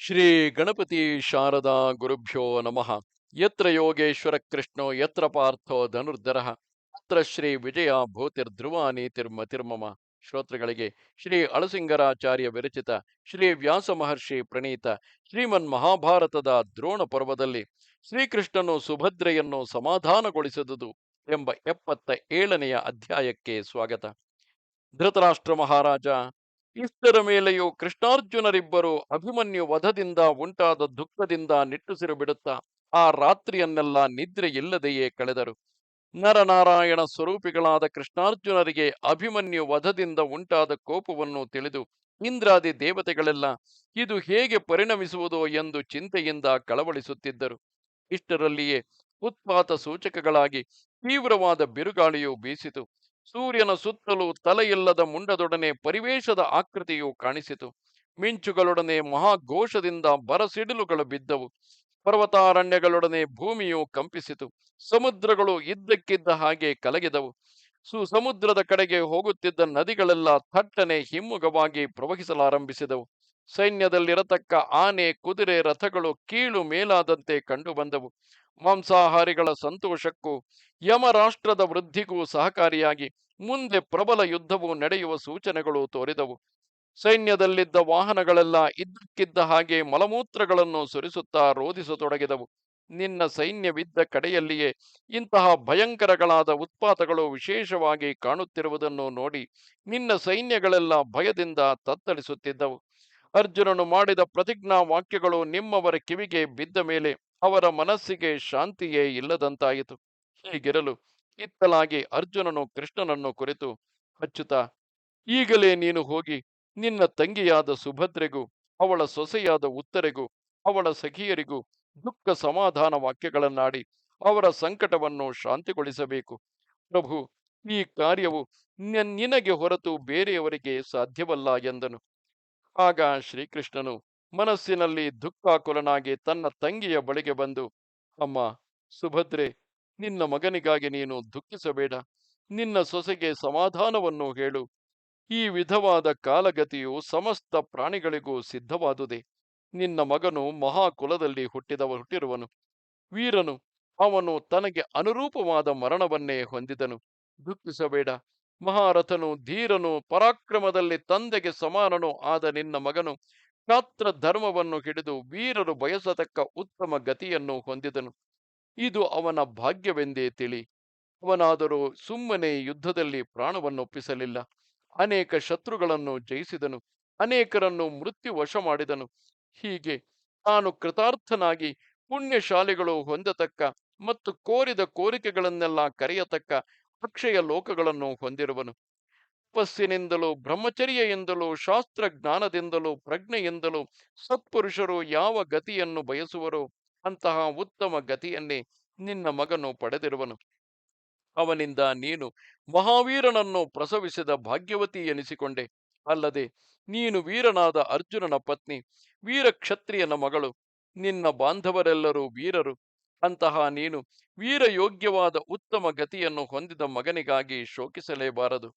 ಶ್ರೀ ಗಣಪತಿ ಶಾರದಾ ಗುರುಭ್ಯೋ ನಮಃ. ಯತ್ರ ಯೋಗೇಶ್ವರ ಕೃಷ್ಣೋ, ಯತ್ರ ಪಾರ್ಥೋ ಧನುರ್ಧರ, ಅತ್ರ ಶ್ರೀ ವಿಜಯ ಭೂತಿರ್ಧ್ರುವ ನೀತಿರ್ಮತಿರ್ಮಮ ಶ್ರೋತೃಗಳಿಗೆ ಶ್ರೀ ಅಳಸಿಂಗರಾಚಾರ್ಯ ವಿರಚಿತ ಶ್ರೀ ವ್ಯಾಸ ಮಹರ್ಷಿ ಪ್ರಣೀತ ಶ್ರೀಮನ್ ಮಹಾಭಾರತದ ದ್ರೋಣ ಪರ್ವದಲ್ಲಿ ಶ್ರೀಕೃಷ್ಣನು ಸುಭದ್ರೆಯನ್ನು ಸಮಾಧಾನಗೊಳಿಸಿದುದು ಎಂಬ ಎಪ್ಪತ್ತ ಏಳನೆಯ ಅಧ್ಯಾಯಕ್ಕೆ ಸ್ವಾಗತ. ಧೃತರಾಷ್ಟ್ರ ಮಹಾರಾಜ ಇಷ್ಟರ ಮೇಲೆಯೂ ಕೃಷ್ಣಾರ್ಜುನರಿಬ್ಬರು ಅಭಿಮನ್ಯು ವಧದಿಂದ ಉಂಟಾದ ದುಃಖದಿಂದ ನಿಟ್ಟುಸಿರು ಬಿಡುತ್ತಾ ಆ ರಾತ್ರಿಯನ್ನೆಲ್ಲ ನಿದ್ರೆ ಇಲ್ಲದೆಯೇ ಕಳೆದರು. ನರನಾರಾಯಣ ಸ್ವರೂಪಿಗಳಾದ ಕೃಷ್ಣಾರ್ಜುನರಿಗೆ ಅಭಿಮನ್ಯು ವಧದಿಂದ ಉಂಟಾದ ಕೋಪವನ್ನು ತಿಳಿದು ಇಂದ್ರಾದಿ ದೇವತೆಗಳೆಲ್ಲ, ಇದು ಹೇಗೆ ಪರಿಣಮಿಸುವುದೋ ಎಂದು ಚಿಂತೆಯಿಂದ ಕಳವಳಿಸುತ್ತಿದ್ದರು. ಇಷ್ಟರಲ್ಲಿಯೇ ಉತ್ಪಾತ ಸೂಚಕಗಳಾಗಿ ತೀವ್ರವಾದ ಬಿರುಗಾಳಿಯು ಬೀಸಿತು. ಸೂರ್ಯನ ಸುತ್ತಲೂ ತಲೆಯಿಲ್ಲದ ಮುಂಡದೊಡನೆ ಪರಿವೇಶದ ಆಕೃತಿಯು ಕಾಣಿಸಿತು. ಮಿಂಚುಗಳೊಡನೆ ಮಹಾಘೋಷದಿಂದ ಬರಸಿಡಿಲುಗಳು ಬಿದ್ದವು. ಪರ್ವತಾರಣ್ಯಗಳೊಡನೆ ಭೂಮಿಯು ಕಂಪಿಸಿತು. ಸಮುದ್ರಗಳು ಇದ್ದಕ್ಕಿದ್ದ ಹಾಗೆ ಕಲಗಿದವು. ಸುಸಮುದ್ರದ ಕಡೆಗೆ ಹೋಗುತ್ತಿದ್ದ ನದಿಗಳೆಲ್ಲ ಥಟ್ಟನೆ ಹಿಮ್ಮುಗವಾಗಿ ಪ್ರವಹಿಸಲಾರಂಭಿಸಿದವು. ಸೈನ್ಯದಲ್ಲಿರತಕ್ಕ ಆನೆ, ಕುದುರೆ, ರಥಗಳು ಕೀಳು ಮೇಲಾದಂತೆ ಕಂಡುಬಂದವು ಮಾಂಸಾಹಾರಿಗಳ ಸಂತೋಷಕ್ಕೂ, ಯಮರಾಷ್ಟ್ರದ ವೃದ್ಧಿಗೂ ಸಹಕಾರಿಯಾಗಿ ಮುಂದೆ ಪ್ರಬಲ ಯುದ್ಧವು ನಡೆಯುವ ಸೂಚನೆಗಳು ತೋರಿದವು. ಸೈನ್ಯದಲ್ಲಿದ್ದ ವಾಹನಗಳೆಲ್ಲ ಇದ್ದಕ್ಕಿದ್ದ ಹಾಗೆ ಮಲಮೂತ್ರಗಳನ್ನು ಸುರಿಸುತ್ತಾ ರೋಧಿಸತೊಡಗಿದವು. ನಿನ್ನ ಸೈನ್ಯವಿದ್ದ ಕಡೆಯಲ್ಲಿಯೇ ಇಂತಹ ಭಯಂಕರಗಳಾದ ಉತ್ಪಾತಗಳು ವಿಶೇಷವಾಗಿ ಕಾಣುತ್ತಿರುವುದನ್ನು ನೋಡಿ ನಿನ್ನ ಸೈನ್ಯಗಳೆಲ್ಲ ಭಯದಿಂದ ತತ್ತರಿಸುತ್ತಿದ್ದವು. ಅರ್ಜುನನು ಮಾಡಿದ ಪ್ರತಿಜ್ಞಾ ವಾಕ್ಯಗಳು ನಿಮ್ಮವರ ಕಿವಿಗೆ ಬಿದ್ದ ಮೇಲೆ ಅವರ ಮನಸ್ಸಿಗೆ ಶಾಂತಿಯೇ ಇಲ್ಲದಂತಾಯಿತು. ಹೀಗಿರಲು ಇತ್ತಲಾಗಿ ಅರ್ಜುನನು ಕೃಷ್ಣನನ್ನು ಕುರಿತು ಅಚ್ಚುತ ಈಗಲೇ ನೀನು ಹೋಗಿ ನಿನ್ನ ತಂಗಿಯಾದ ಸುಭದ್ರೆಗೂ, ಅವಳ ಸೊಸೆಯಾದ ಉತ್ತರೆಗೂ, ಅವಳ ಸಖಿಯರಿಗೂ ದುಃಖ ಸಮಾಧಾನ ವಾಕ್ಯಗಳನ್ನಾಡಿ ಅವರ ಸಂಕಟವನ್ನು ಶಾಂತಿಗೊಳಿಸಬೇಕು. ಪ್ರಭು, ಈ ಕಾರ್ಯವು ನಿನಗೆ ಹೊರತು ಬೇರೆಯವರಿಗೆ ಸಾಧ್ಯವಲ್ಲ ಎಂದನು. ಆಗ ಶ್ರೀಕೃಷ್ಣನು ಮನಸ್ಸಿನಲ್ಲಿ ದುಃಖಾಕುಲನಾಗಿ ತನ್ನ ತಂಗಿಯ ಬಳಿಗೆ ಬಂದು, ಅಮ್ಮ, ಸುಭದ್ರೆ, ನಿನ್ನ ಮಗನಿಗಾಗಿ ನೀನು ದುಃಖಿಸಬೇಡ. ನಿನ್ನ ಸೊಸೆಗೆ ಸಮಾಧಾನವನ್ನು ಹೇಳು. ಈ ವಿಧವಾದ ಕಾಲಗತಿಯು ಸಮಸ್ತ ಪ್ರಾಣಿಗಳಿಗೂ ಸಿದ್ಧವಾದುದೇ. ನಿನ್ನ ಮಗನು ಮಹಾಕುಲದಲ್ಲಿ ಹುಟ್ಟಿದವ, ಹುಟ್ಟಿರುವನು. ವೀರನು, ಅವನು ತನಗೆ ಅನುರೂಪವಾದ ಮರಣವನ್ನೇ ಹೊಂದಿದನು. ದುಃಖಿಸಬೇಡ. ಮಹಾರಥನು, ಧೀರನು, ಪರಾಕ್ರಮದಲ್ಲಿ ತಂದೆಗೆ ಸಮಾನನು ಆದ ನಿನ್ನ ಮಗನು. ಕ್ಷಾತ್ರ ಧರ್ಮವನ್ನು ಹಿಡಿದು ವೀರರು ಬಯಸತಕ್ಕ ಉತ್ತಮ ಗತಿಯನ್ನು ಹೊಂದಿದನು. ಇದು ಅವನ ಭಾಗ್ಯವೆಂದೇ ತಿಳಿ. ಅವನಾದರೂ ಸುಮ್ಮನೆ ಯುದ್ಧದಲ್ಲಿ ಪ್ರಾಣವನ್ನೊಪ್ಪಿಸಲಿಲ್ಲ. ಅನೇಕ ಶತ್ರುಗಳನ್ನು ಜಯಿಸಿದನು. ಅನೇಕರನ್ನು ಮೃತ್ಯು ವಶ ಮಾಡಿದನು. ಹೀಗೆ ತಾನು ಕೃತಾರ್ಥನಾಗಿ ಪುಣ್ಯಶಾಲಿಗಳು ಹೊಂದತಕ್ಕ ಮತ್ತು ಕೋರಿದ ಕೋರಿಕೆಗಳನ್ನೆಲ್ಲ ಕರೆಯತಕ್ಕ ಅಕ್ಷಯ ಲೋಕಗಳನ್ನು ಹೊಂದಿರುವನು. ತಪಸ್ಸಿನಿಂದಲೂ, ಬ್ರಹ್ಮಚರ್ಯೆಯಿಂದಲೂ ಶಾಸ್ತ್ರ ಜ್ಞಾನದಿಂದಲೂ ಪ್ರಜ್ಞೆಯಿಂದಲೂ, ಸತ್ಪುರುಷರು ಯಾವ ಗತಿಯನ್ನು ಬಯಸುವರೋ ಅಂತಹ ಉತ್ತಮ ಗತಿಯನ್ನೇ ನಿನ್ನ ಮಗನು ಪಡೆದಿರುವನು. ಅವನಿಂದ ನೀನು ಮಹಾವೀರನನ್ನು ಪ್ರಸವಿಸಿದ ಭಾಗ್ಯವತಿ ಎನಿಸಿಕೊಂಡೆ. ಅಲ್ಲದೆ ನೀನು ವೀರನಾದ ಅರ್ಜುನನ ಪತ್ನಿ ವೀರ ಕ್ಷತ್ರಿಯನ ಮಗಳು, ನಿನ್ನ ಬಾಂಧವರೆಲ್ಲರೂ ವೀರರು. ಅಂತಹ ನೀನು ವೀರಯೋಗ್ಯವಾದ ಉತ್ತಮ ಗತಿಯನ್ನು ಹೊಂದಿದ ಮಗನಿಗಾಗಿ ಶೋಕಿಸಲೇಬಾರದು.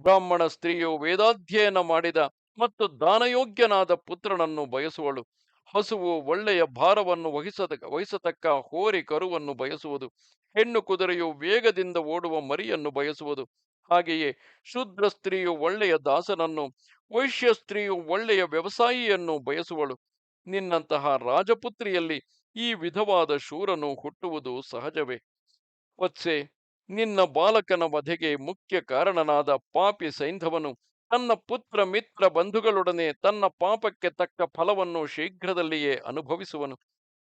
ಬ್ರಾಹ್ಮಣ ಸ್ತ್ರೀಯು ವೇದಾಧ್ಯಯನ ಮಾಡಿದ ಮತ್ತು ದಾನಯೋಗ್ಯನಾದ ಪುತ್ರನನ್ನು ಬಯಸುವಳು. ಹಸುವು ಒಳ್ಳೆಯ ಭಾರವನ್ನು ವಹಿಸದ, ವಹಿಸತಕ್ಕ ಹೋರಿ ಕರುವನ್ನು ಬಯಸುವುದು, ಹೆಣ್ಣು ಕುದುರೆಯು ವೇಗದಿಂದ ಓಡುವ ಮರಿಯನ್ನು ಬಯಸುವುದು. ಹಾಗೆಯೇ ಶೂದ್ರ ಸ್ತ್ರೀಯು ಒಳ್ಳೆಯ ದಾಸನನ್ನು, ವೈಶ್ಯ ಸ್ತ್ರೀಯು ಒಳ್ಳೆಯ ವ್ಯವಸಾಯಿಯನ್ನು ಬಯಸುವಳು. ನಿನ್ನಂತಹ ರಾಜಪುತ್ರಿಯಲ್ಲಿ ಈ ವಿಧವಾದ ಶೂರನು ಹುಟ್ಟುವುದು ಸಹಜವೇ? ವತ್ಸೆ ನಿನ್ನ ಬಾಲಕನ ವಧೆಗೆ ಮುಖ್ಯ ಕಾರಣನಾದ ಪಾಪಿ ಸೈಂಧವನು ತನ್ನ ಪುತ್ರ ಮಿತ್ರ ಬಂಧುಗಳೊಡನೆ ತನ್ನ ಪಾಪಕ್ಕೆ ತಕ್ಕ ಫಲವನ್ನು ಶೀಘ್ರದಲ್ಲಿಯೇ ಅನುಭವಿಸುವನು.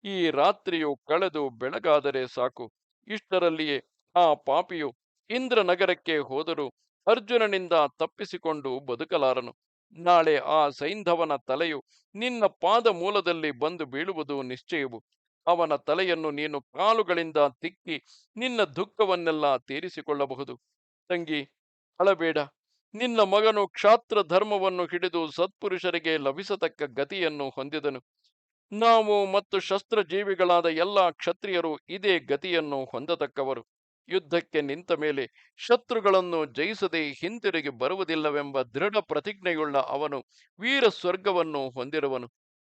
ಈ ರಾತ್ರಿಯು ಕಳೆದು ಬೆಳಗಾದರೆ ಸಾಕು. ಇಷ್ಟರಲ್ಲಿಯೇ ಆ ಪಾಪಿಯು ಇಂದ್ರನಗರಕ್ಕೆ ಹೋದರೂ ಅರ್ಜುನನಿಂದ ತಪ್ಪಿಸಿಕೊಂಡು ಬದುಕಲಾರನು. ನಾಳೆ ಆ ಸೈಂಧವನ ತಲೆಯು ನಿನ್ನ ಪಾದ ಮೂಲದಲ್ಲಿ ಬಂದು ಬೀಳುವುದು ನಿಶ್ಚಯವು. ಅವನ ತಲೆಯನ್ನು ನೀನು ಕಾಲುಗಳಿಂದ ತಿಕ್ಕಿ ನಿನ್ನ ದುಃಖವನ್ನೆಲ್ಲ ತೀರಿಸಿಕೊಳ್ಳಬಹುದು. ತಂಗಿ, ಅಳಬೇಡ. ನಿನ್ನ ಮಗನು ಕ್ಷಾತ್ರ ಧರ್ಮವನ್ನು ಹಿಡಿದು ಸತ್ಪುರುಷರಿಗೆ ಲಭಿಸತಕ್ಕ ಗತಿಯನ್ನು ಹೊಂದಿದನು. ನಾವು ಮತ್ತು ಶಸ್ತ್ರಜೀವಿಗಳಾದ ಎಲ್ಲ ಕ್ಷತ್ರಿಯರು ಇದೇ ಗತಿಯನ್ನು ಹೊಂದತಕ್ಕವರು. ಯುದ್ಧಕ್ಕೆ ನಿಂತ ಮೇಲೆ ಶತ್ರುಗಳನ್ನು ಜಯಿಸದೆ ಹಿಂತಿರುಗಿ ಬರುವುದಿಲ್ಲವೆಂಬ ದೃಢ ಪ್ರತಿಜ್ಞೆಯುಳ್ಳ ಅವನು ವೀರ ಸ್ವರ್ಗವನ್ನು ಹೊಂದಿರುವನು.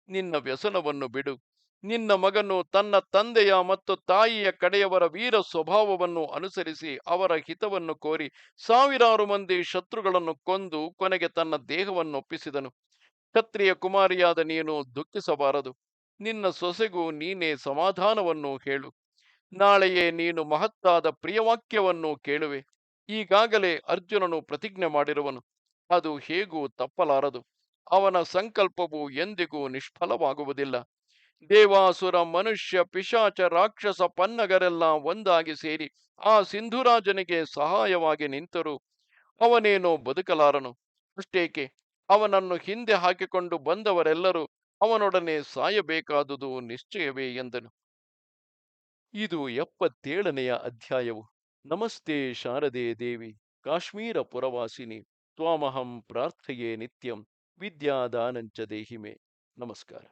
ನಿನ್ನ ವ್ಯಸನವನ್ನು ಬಿಡು. ನಿನ್ನ ಮಗನು ತನ್ನ ತಂದೆಯ ಮತ್ತು ತಾಯಿಯ ಕಡೆಯವರ ವೀರ ಸ್ವಭಾವವನ್ನು ಅನುಸರಿಸಿ ಅವರ ಹಿತವನ್ನು ಕೋರಿ ಸಾವಿರಾರು ಮಂದಿ ಶತ್ರುಗಳನ್ನು ಕೊಂದು ಕೊನೆಗೆ ತನ್ನ ದೇಹವನ್ನು ಒಪ್ಪಿಸಿದನು. ಕ್ಷತ್ರಿಯ ಕುಮಾರಿಯಾದ ನೀನು ದುಃಖಿಸಬಾರದು. ನಿನ್ನ ಸೊಸೆಗೂ ನೀನೇ ಸಮಾಧಾನವನ್ನು ಹೇಳು. ನಾಳೆಯೇ ನೀನು ಮಹತ್ತಾದ ಪ್ರಿಯವಾಕ್ಯವನ್ನು ಕೇಳುವೆ. ಈಗಾಗಲೇ ಅರ್ಜುನನು ಪ್ರತಿಜ್ಞೆ ಮಾಡಿರುವನು. ಅದು ಹೇಗೂ ತಪ್ಪಲಾರದು. ಅವನ ಸಂಕಲ್ಪವು ಎಂದಿಗೂ ನಿಷ್ಫಲವಾಗುವುದಿಲ್ಲ. ದೇವಾಸುರ ಮನುಷ್ಯ, ಪಿಶಾಚ, ರಾಕ್ಷಸ, ಪನ್ನಗರೆಲ್ಲ ಒಂದಾಗಿ ಸೇರಿ ಆ ಸಿಂಧುರಾಜನಿಗೆ ಸಹಾಯವಾಗಿ ನಿಂತರು. ಅವನೇನೋ ಬದುಕಲಾರನು. ಅಷ್ಟೇಕೆ? ಅವನನ್ನು ಹಿಂದೆ ಹಾಕಿಕೊಂಡು ಬಂದವರೆಲ್ಲರೂ ಅವನೊಡನೆ ಸಾಯಬೇಕಾದುದು ನಿಶ್ಚಯವೇ ಎಂದನು. ಇದು ಎಪ್ಪತ್ತೇಳನೆಯ ಅಧ್ಯಾಯವು. ನಮಸ್ತೆ ಶಾರದೆ ದೇವಿ. ಕಾಶ್ಮೀರ ಪುರವಾಸಿನಿ. ತ್ವಾಮಹಂ ಪ್ರಾರ್ಥಯೇ ನಿತ್ಯಂ. ವಿದ್ಯಾದಾನಂಚ ದೇಹಿಮೆ. ನಮಸ್ಕಾರ.